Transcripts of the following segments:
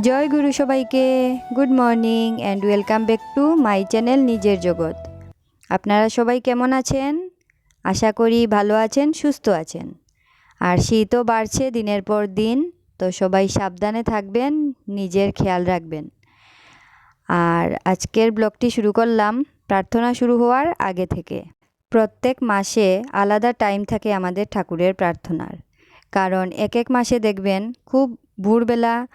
জয় গুরু সবাইকে। Good morning and welcome back to my channel নিজের জগৎ আপনারা সবাই কেমন আছেন? আশা করি ভালো আছেন, সুস্থ আছেন। আর শীতও বাড়ছে দিনের পর দিন, তো সবাই সাবধানে থাকবেন, নিজের খেয়াল রাখবেন। আর আজকের ব্লগটি শুরু করলাম, প্রার্থনা শুরু হওয়ার আগে থেকে। প্রত্যেক মাসে আলাদা টাইম থাকে আমাদের ঠাকুরের প্রার্থনার। কারণ এক এক মাসে দেখবেন, খুব ভোরবেলা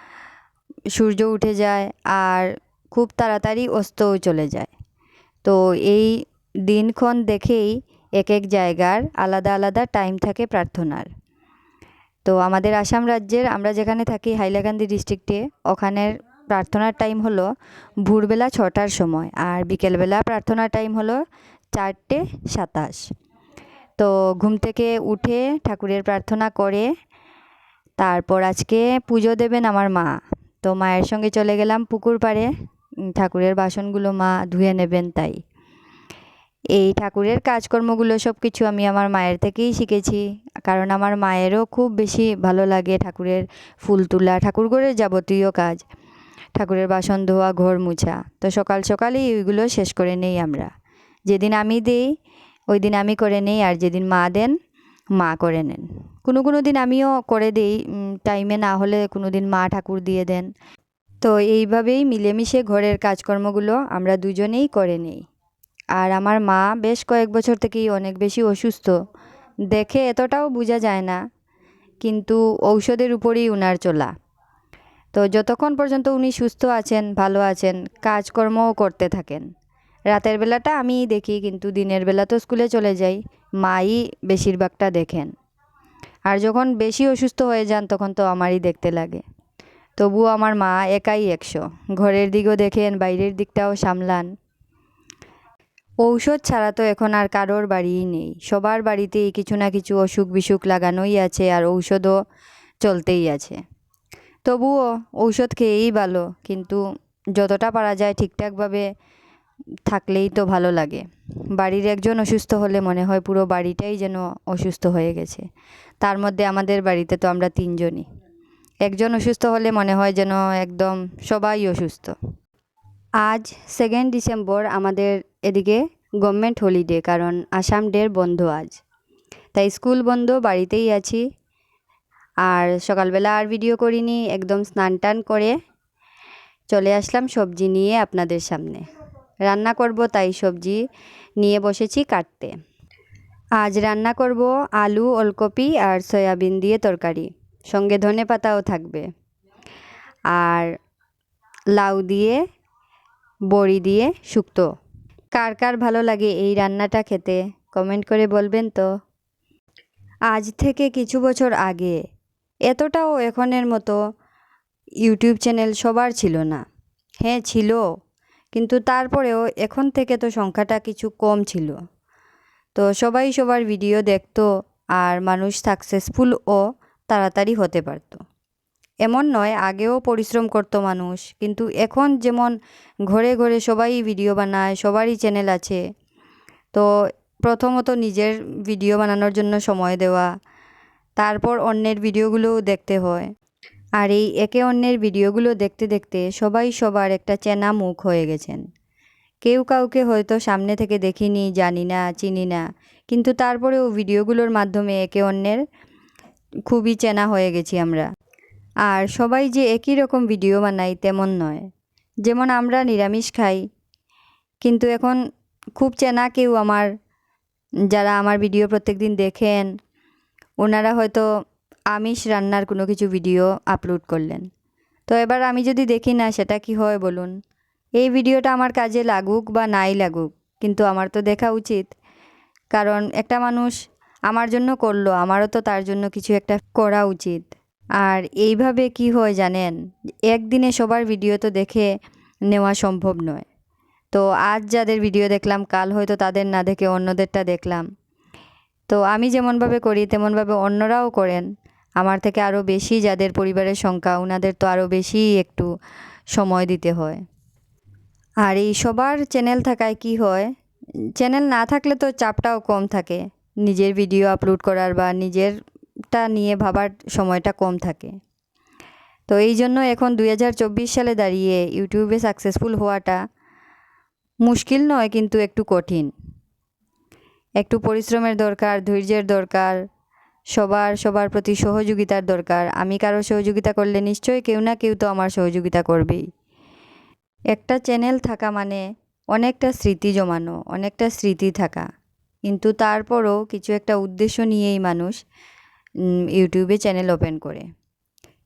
সূর্য উঠে যায় আর খুব তাড়াতাড়ি অস্তও চলে যায়। তো এই দিনক্ষণ দেখেই এক এক জায়গার আলাদা আলাদা টাইম থাকে প্রার্থনার। তো আমাদের আসাম রাজ্যের, আমরা যেখানে থাকি হাইলাকান্দি ডিস্ট্রিক্টে, ওখানের প্রার্থনার টাইম হলো ভোরবেলা ছটার সময় আর বিকেলবেলা প্রার্থনার টাইম হলো চারটে সাতাশ। তো ঘুম থেকে উঠে ঠাকুরের প্রার্থনা করে, তারপর আজকে পুজো দেবেন আমার মা। তো মায়ের সঙ্গে চলে গেলাম পুকুর পাড়ে। ঠাকুরের বাসনগুলো মা ধুয়ে নেবেন তাই। এই ঠাকুরের কাজকর্মগুলো সব কিছু আমি আমার মায়ের থেকেই শিখেছি। কারণ আমার মায়েরও খুব বেশি ভালো লাগে ঠাকুরের ফুল তোলা, ঠাকুরঘরের যাবতীয় কাজ। ঠাকুরের বাসন ধোয়া, ঘর মুছা। তো সকাল সকালেই ওইগুলো শেষ করে নেই আমরা। যেদিন আমি দিই ওই দিন আমি করে নেই। আর যেদিন মা দেন মা করে নেন। কোনো কোনো দিন আমিও করে দিই টাইমে না হলে কোনো দিন মা ঠাকুর দিয়ে দেন। তো এইভাবেই মিলেমিশে ঘরের কাজকর্মগুলো আমরা দুজনেই করে নিই। আর আমার মা বেশ কয়েক বছর থেকেই অনেক বেশি অসুস্থ। দেখে এতটাও বোঝা যায় না, কিন্তু ঔষধের উপরেই উনার চলা। তো যতক্ষণ পর্যন্ত উনি সুস্থ আছেন, ভালো আছেন, কাজকর্মও করতে থাকেন। রাতের বেলাটা আমিই দেখি, কিন্তু দিনের বেলা তো স্কুলে চলে যাই। মাই বেশিরভাগটা দেখেন। আর যখন বেশি অসুস্থ হয়ে যান, তখন তো আমারই দেখতে লাগে। তবুও আমার মা একাই একশো। ঘরের দিকও দেখেন, বাইরের দিকটাও সামলান। ঔষধ ছাড়া তো এখন আর কারোর বাড়িই নেই। সবার বাড়িতেই কিছু না কিছু অসুখ বিসুখ লাগানোই আছে আর ঔষধও চলতেই আছে। তবুও ঔষধ খেয়েই ভালো, কিন্তু যতটা পারা যায় ঠিকঠাকভাবে থাকলেই তো ভালো লাগে। বাড়ির একজন অসুস্থ হলে মনে হয় পুরো বাড়িটাই যেন অসুস্থ হয়ে গেছে। তার মধ্যে আমাদের বাড়িতে তো আমরা তিনজনই। একজন অসুস্থ হলে মনে হয় যেন একদম সবাই অসুস্থ। আজ সেকেন্ড ডিসেম্বর আমাদের এদিকে গভর্নমেন্ট হলিডে কারণ আসাম ডের বন্ধ আজ। তাই স্কুল বন্ধ, বাড়িতেই আছি। আর সকালবেলা আর ভিডিও করিনি, একদম স্নান টান করে চলে আসলাম সবজি নিয়ে আপনাদের সামনে। রান্না করব তাই সবজি নিয়ে বসেছি কাটতে। আজ রান্না করব আলু, ওলকপি আর সয়াবিন দিয়ে তরকারি। সঙ্গে ধনে পাতাও থাকবে। আর লাউ দিয়ে, বড়ি দিয়ে শুক্তো। কার কার ভালো লাগে এই রান্নাটা খেতে, কমেন্ট করে বলবেন তো। আজ থেকে কিছু বছর আগে, এতটাও এখনের মতো ইউটিউব চ্যানেল সবার ছিল না। হ্যাঁ ছিল। কিন্তু তারপরেও এখন থেকে তো সংখ্যাটা কিছু কম ছিল। তো সবাই সবার ভিডিও দেখতো আর মানুষ সাকসেসফুলও তাড়াতাড়ি হতে পারতো। এমন নয়, আগেও পরিশ্রম করতো মানুষ, কিন্তু এখন যেমন ঘরে ঘরে সবাই ভিডিও বানায়, সবারই চ্যানেল আছে, তো প্রথমত নিজের ভিডিও বানানোর জন্য সময় দেওয়া, তারপর অন্যের ভিডিওগুলোও দেখতে হয়। আর এই একে অন্যের ভিডিওগুলো দেখতে দেখতে সবাই সবার একটা চেনা মুখ হয়ে গেছেন। কেউ কাউকে হয়তো সামনে থেকে দেখিনি, জানি না, চিনি না, কিন্তু তারপরেও ভিডিওগুলোর মাধ্যমে একে অন্যের খুবই চেনা হয়ে গেছি আমরা। আর সবাই যে একই রকম ভিডিও বানাই তেমন নয়। যেমন আমরা নিরামিষ খাই, কিন্তু এখন খুব চেনা কেউ আমার, যারা আমার ভিডিও প্রত্যেকদিন দেখেন, ওনারা হয়তো আমিষ রান্নার কোনো কিছু ভিডিও আপলোড করলেন। তো এবার আমি যদি দেখি না, সেটা কি হয় বলুন। এই ভিডিওটা আমার কাজে লাগুক বা নাই লাগুক, কিন্তু আমার তো দেখা উচিত। কারণ একটা মানুষ আমার জন্য করল, আমারও তো তার জন্য কিছু একটা করা উচিত। আর এইভাবে কি হয় জানেন? একদিনে সবার ভিডিও তো দেখে নেওয়া সম্ভব নয়। তো আজ যাদের ভিডিও দেখলাম, কাল হয়তো তাদের না দেখে অন্যদেরটা দেখলাম। তো আমি যেমনভাবে করি, তেমনভাবে অন্যরাও করেন। আমার থেকে আরও বেশি যাদের পরিবারের সংখ্যা ওনাদের তো আরও বেশি একটু সময় দিতে হয়। আর এই সবার চ্যানেল থাকায় কি হয়? চ্যানেল না থাকলে তো চাপটাও কম থাকে। নিজের ভিডিও আপলোড করার বা নিজেরটা নিয়ে ভাবার সময়টা কম থাকে। তো এই জন্য এখন দু হাজার চব্বিশ সালে দাঁড়িয়ে ইউটিউবে সাকসেসফুল হওয়াটা মুশকিল নয়, কিন্তু একটু কঠিন। একটু পরিশ্রমের দরকার, ধৈর্যের দরকার সবার সবার প্রতি সহযোগিতার দরকার। আমি কারও সহযোগিতা করলে নিশ্চয়ই কেউ না কেউ তো আমার সহযোগিতা করবেই। একটা চ্যানেল থাকা মানে অনেকটা স্মৃতি জমানো, অনেকটা স্মৃতি থাকা। কিন্তু তারপরও কিছু একটা উদ্দেশ্য নিয়েই মানুষ ইউটিউবে চ্যানেল ওপেন করে।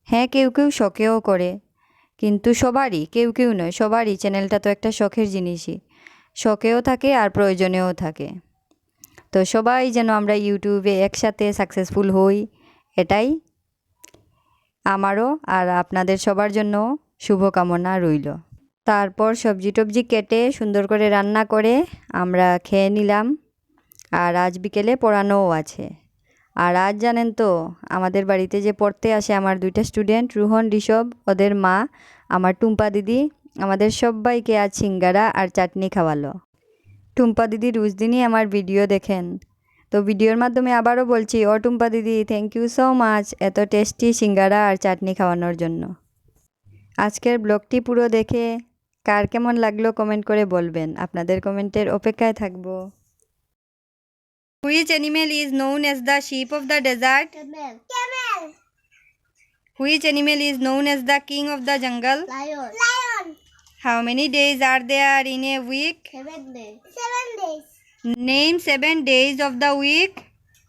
হ্যাঁ কেউ কেউ শখেও করে, কিন্তু সবারই, কেউ কেউ নয়, সবারই চ্যানেলটা তো একটা শখের জিনিসই। শখেও থাকে আর প্রয়োজনেও থাকে। তো সবাই যেন আমরা ইউটিউবে একসাথে সাকসেসফুল হই, এটাই আমারও আর আপনাদের সবার জন্য শুভকামনা রইল। তারপর সবজি টবজি কেটে সুন্দর করে রান্না করে আমরা খেয়ে নিলাম। আর আজ বিকেলে পড়ানোও আছে। আর আজ জানেন তো, আমাদের বাড়িতে যে পড়তে আসে আমার দুইটা স্টুডেন্ট রুহন, ঋষভ, ওদের মা, আমার টুম্পা দিদি, আমাদের সবাইকে আজ সিঙ্গারা আর চাটনি খাওয়ালো। টুম্পা দিদি রোজ দিনই আমার ভিডিও দেখেন তো ভিডিওর মাধ্যমে আবারও বলছি ও টুম্পা দিদি থ্যাংক ইউ সো মাচ এত টেস্টি সিঙ্গারা আর চাটনি খাওয়ানোর জন্য আজকের ব্লগটি পুরো দেখে কার কেমন লাগল কমেন্ট করে বলবেন আপনাদের কমেন্টের অপেক্ষায় থাকব Which animal is known as the sheep of the desert? Camel. Camel. Which animal is known as the king of the jungle? Lion. Lion. How many days are there in a week? Seven days. Seven days. Name seven days of the week.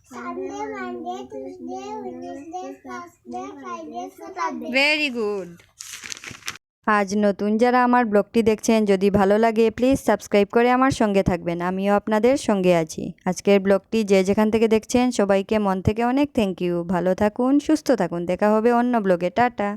Sunday, Monday, Tuesday, Wednesday, Thursday, Friday, Saturday. Very good আজ নতুন যারা আমার ব্লগটি দেখছেন যদি ভালো লাগে please subscribe করে আমার সঙ্গে থাকবেন আমিও আপনাদের সঙ্গে আছি আজকের ব্লগটি যে যেখান থেকে দেখছেন সবাইকে মন থেকে অনেক থ্যাংক ইউ ভালো থাকুন সুস্থ থাকুন দেখা হবে অন্য ব্লগে টাটা